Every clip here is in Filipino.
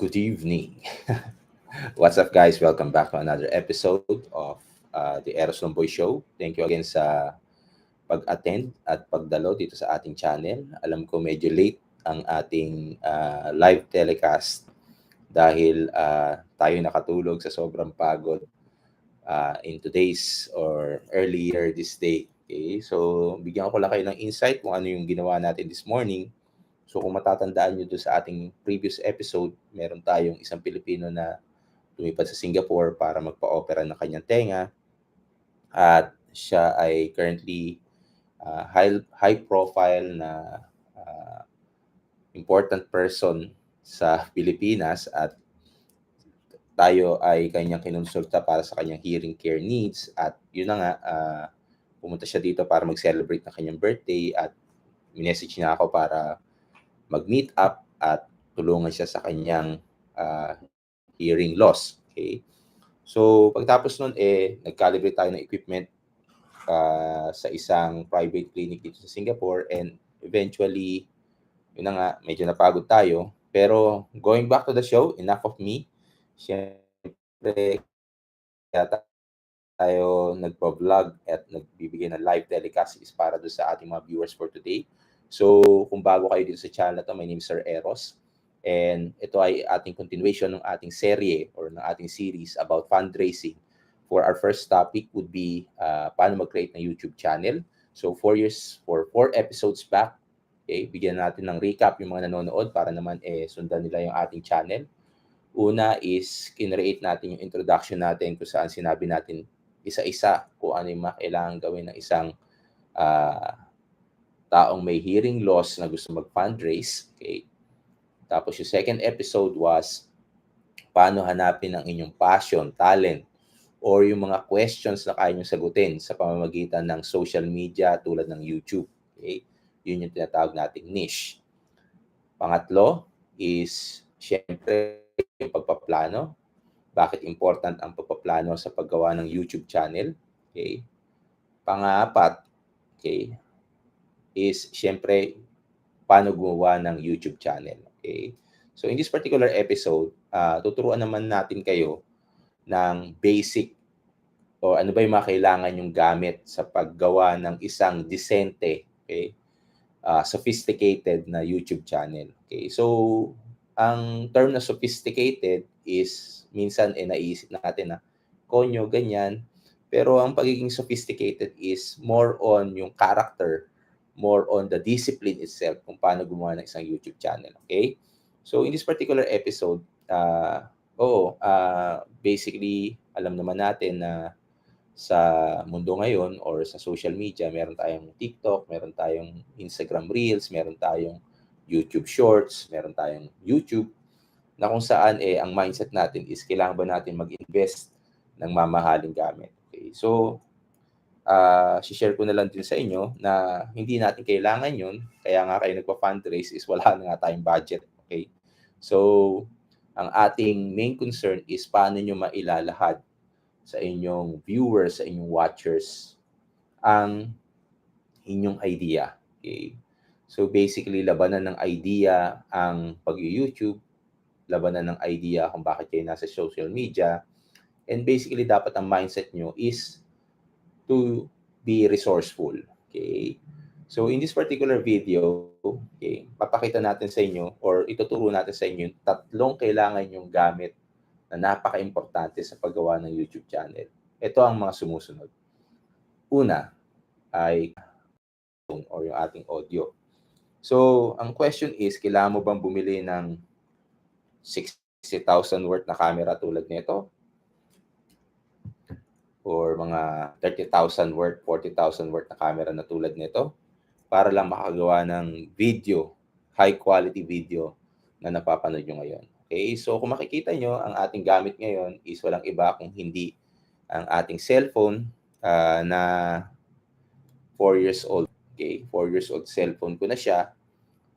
Good evening. What's up, guys? Welcome back to another episode of uh, the Eros Lomboy Show. Thank you again sa pag-attend at pagdalo dito sa ating channel. Alam ko medyo late ang ating uh, live telecast dahil uh, tayo nakatulog sa sobrang pagod uh, in today's or earlier this day. Okay? So, bigyan ko lang kayo ng insight kung ano yung ginawa natin this morning So kung matatandaan nyo doon sa ating previous episode, meron tayong isang Pilipino na lumipad sa Singapore para magpa-opera ng kanyang tenga. At siya ay currently uh, high, high profile na uh, important person sa Pilipinas at tayo ay kanyang kinonsulta para sa kanyang hearing care needs at yun na nga uh, pumunta siya dito para mag-celebrate ng kanyang birthday at message niya ako para mag-meet up at tulungan siya sa kanyang uh, hearing loss. Okay? So, pagtapos nun, eh, nag-calibrate tayo ng equipment uh, sa isang private clinic dito sa Singapore and eventually, yun na nga, medyo napagod tayo. Pero going back to the show, enough of me. Siyempre, kaya tayo nagpo-vlog at nagbibigay ng live telecast is para do sa ating mga viewers for today. So, kung bago kayo dito sa channel na to, my name is Sir Eros. And ito ay ating continuation ng ating serye or ng ating series about fundraising. For our first topic would be uh, paano mag-create ng YouTube channel. So, four years, for four episodes back, okay, bigyan natin ng recap yung mga nanonood para naman eh, sundan nila yung ating channel. Una is, kinreate natin yung introduction natin kung saan sinabi natin isa-isa kung ano yung kailangan gawin ng isang uh, taong may hearing loss na gusto mag-fundraise. Okay. Tapos yung second episode was paano hanapin ang inyong passion, talent, or yung mga questions na kaya nyo sagutin sa pamamagitan ng social media tulad ng YouTube. Okay? Yun yung tinatawag nating niche. Pangatlo is, syempre, yung pagpaplano. Bakit important ang pagpaplano sa paggawa ng YouTube channel? Okay? Pangapat, okay, is syempre paano gumawa ng YouTube channel. Okay? So in this particular episode, uh, tuturuan naman natin kayo ng basic o ano ba yung mga kailangan yung gamit sa paggawa ng isang decente, okay? Uh, sophisticated na YouTube channel. Okay? So ang term na sophisticated is minsan eh naisip natin na konyo ganyan, pero ang pagiging sophisticated is more on yung character more on the discipline itself kung paano gumawa ng isang YouTube channel. Okay? So in this particular episode, uh, oo, uh, basically, alam naman natin na sa mundo ngayon or sa social media, meron tayong TikTok, meron tayong Instagram Reels, meron tayong YouTube Shorts, meron tayong YouTube, na kung saan eh, ang mindset natin is kailangan ba natin mag-invest ng mamahaling gamit. Okay? So, uh, share ko na lang din sa inyo na hindi natin kailangan yun. Kaya nga kayo nagpa-fundraise is wala na nga tayong budget. Okay? So, ang ating main concern is paano nyo mailalahad sa inyong viewers, sa inyong watchers, ang inyong idea. Okay? So basically, labanan ng idea ang pag-YouTube, labanan ng idea kung bakit kayo nasa social media, and basically dapat ang mindset nyo is to be resourceful. Okay? So in this particular video, okay, papakita natin sa inyo or ituturo natin sa inyo tatlong kailangan yung gamit na napaka-importante sa paggawa ng YouTube channel. Ito ang mga sumusunod. Una ay or yung ating audio. So, ang question is, kailangan mo bang bumili ng 60,000 worth na camera tulad nito? Or mga 30,000 worth, 40,000 worth na camera na tulad nito para lang makagawa ng video, high quality video na napapanood nyo ngayon. Okay, so kung makikita nyo, ang ating gamit ngayon is walang iba kung hindi ang ating cellphone uh, na 4 years old. Okay, 4 years old cellphone ko na siya.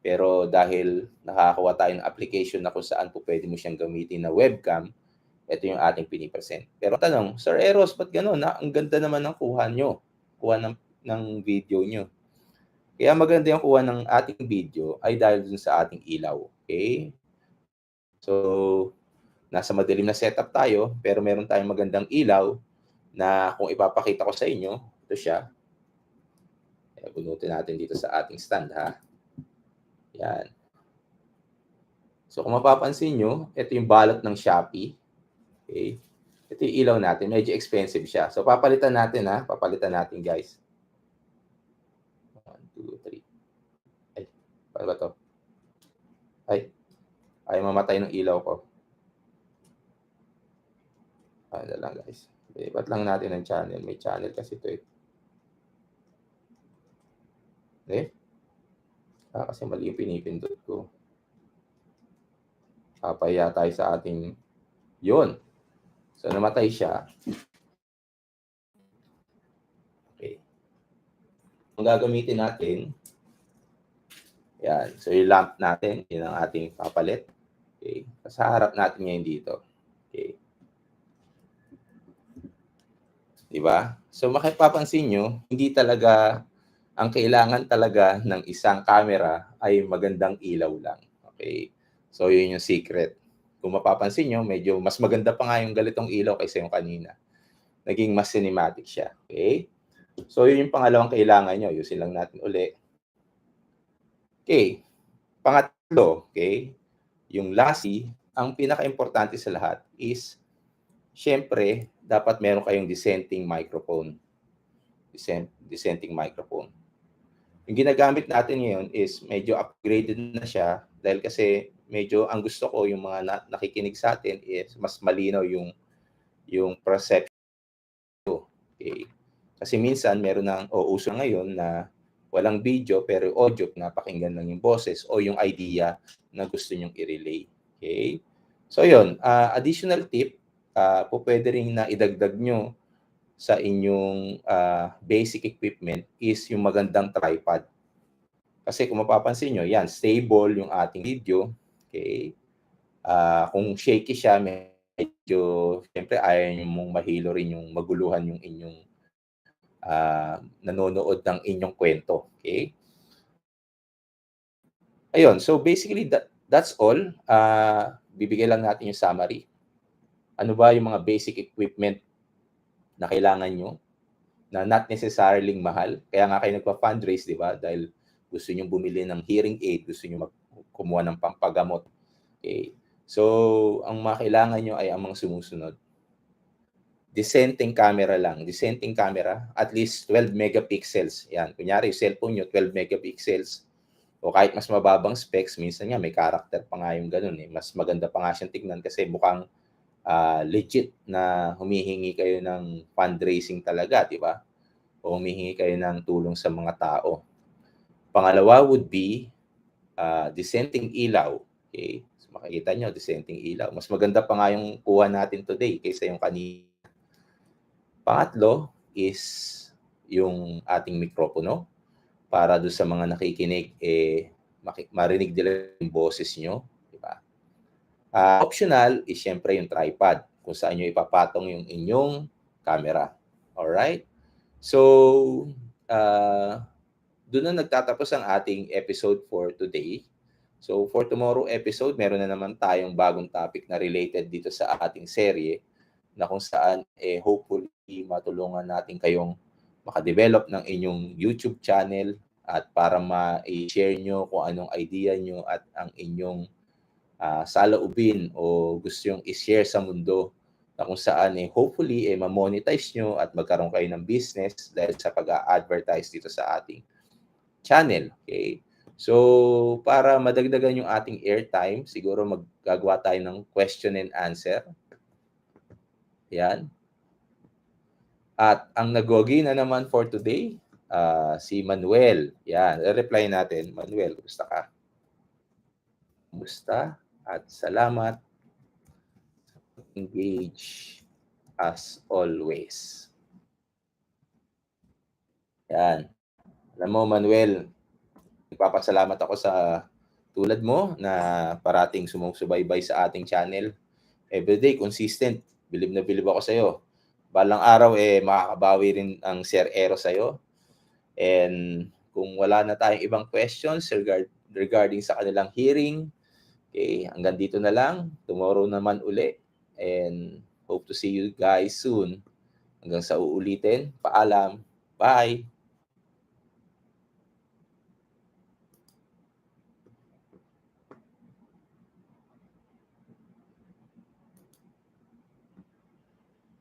Pero dahil nakakakuha tayo ng application na kung saan po pwede mo siyang gamitin na webcam, ito yung ating pinipresent. Pero tanong, Sir Eros, ba't gano'n? Na? Ang ganda naman ng kuha nyo. Kuha ng, ng video nyo. Kaya maganda yung kuha ng ating video ay dahil dun sa ating ilaw. Okay? So, nasa madilim na setup tayo, pero meron tayong magandang ilaw na kung ipapakita ko sa inyo, ito siya. Eh, bunutin natin dito sa ating stand ha. Yan. So kung mapapansin nyo, ito yung balot ng Shopee. Okay. Ito yung ilaw natin. Medyo expensive siya. So papalitan natin ha. Papalitan natin guys. 1, 2, 3. Ay, paano ba to? Ay, ay mamatay ng ilaw ko. Ano lang guys. Lipat lang natin ang channel. May channel kasi ito eh. Okay? Ah, kasi mali yung pinipindot ko. Papaya tayo sa ating yun. So, namatay siya. Okay. Ang gagamitin natin, yan. So, yung lamp natin, yun ang ating papalit. Okay. Sa harap natin ngayon dito. Okay. Diba? So, makipapansin nyo, hindi talaga ang kailangan talaga ng isang camera ay magandang ilaw lang. Okay? So, yun yung secret. Kung mapapansin nyo, medyo mas maganda pa nga yung galitong ilaw kaysa yung kanina. Naging mas cinematic siya. Okay? So, yun yung pangalawang kailangan nyo. Yusin lang natin uli. Okay. Pangatlo, okay? Yung lassie, ang pinaka-importante sa lahat is, syempre, dapat meron kayong dissenting microphone. Dissent, dissenting microphone. Yung ginagamit natin ngayon is medyo upgraded na siya dahil kasi medyo ang gusto ko yung mga na, nakikinig sa atin is mas malinaw yung yung perception. Okay. Kasi minsan meron nang o uso ngayon na walang video pero audio napakinggan lang yung boses o yung idea na gusto nyong i-relay. Okay? So yun, uh, additional tip, uh, po pwede rin na idagdag nyo sa inyong uh, basic equipment is yung magandang tripod. Kasi kung mapapansin nyo, yan, stable yung ating video. Okay? Uh, kung shaky siya, medyo, siyempre, ayaw mong mahilo rin yung maguluhan yung inyong uh, nanonood ng inyong kwento. Okay? Ayun, so basically, that, that's all. Uh, bibigay lang natin yung summary. Ano ba yung mga basic equipment na kailangan nyo na not necessarily mahal. Kaya nga kayo nagpa-fundraise, di ba? Dahil gusto nyo bumili ng hearing aid, gusto nyo kumuha ng pampagamot. Okay. So, ang mga kailangan nyo ay ang mga sumusunod. Dissenting camera lang. Dissenting camera, at least 12 megapixels. Yan. Kunyari, yung cellphone nyo, 12 megapixels. O kahit mas mababang specs, minsan nga may character pa nga yung ganun. Eh. Mas maganda pa nga siyang tignan kasi mukhang uh, legit na humihingi kayo ng fundraising talaga, di ba? O humihingi kayo ng tulong sa mga tao. Pangalawa would be uh, dissenting ilaw. Okay? So makikita nyo, dissenting ilaw. Mas maganda pa nga yung kuha natin today kaysa yung kanina. Pangatlo is yung ating mikropono para do sa mga nakikinig eh marinig nila yung boses nyo Uh, optional is syempre yung tripod kung saan nyo ipapatong yung inyong camera. Alright? So, uh, doon na nagtatapos ang ating episode for today. So, for tomorrow episode, meron na naman tayong bagong topic na related dito sa ating serye na kung saan eh, hopefully matulungan natin kayong makadevelop ng inyong YouTube channel at para ma-share nyo kung anong idea nyo at ang inyong uh, saloobin o gusto yung i-share sa mundo na kung saan eh, hopefully eh, ma-monetize nyo at magkaroon kayo ng business dahil sa pag-advertise dito sa ating channel. Okay? So, para madagdagan yung ating airtime, siguro maggagawa tayo ng question and answer. Yan. At ang nagogi na naman for today, uh, si Manuel. Yan, reply natin. Manuel, kumusta ka? Kumusta? at salamat engage as always. Yan. Alam mo, Manuel, nagpapasalamat ako sa tulad mo na parating sumusubaybay sa ating channel. Everyday, consistent. Bilib na bilib ako sa iyo. Balang araw, eh, makakabawi rin ang Sir Ero sa iyo. And kung wala na tayong ibang questions regard, regarding sa kanilang hearing, Okay, hanggang dito na lang. Tomorrow naman uli. And hope to see you guys soon. Hanggang sa uulitin. Paalam. Bye!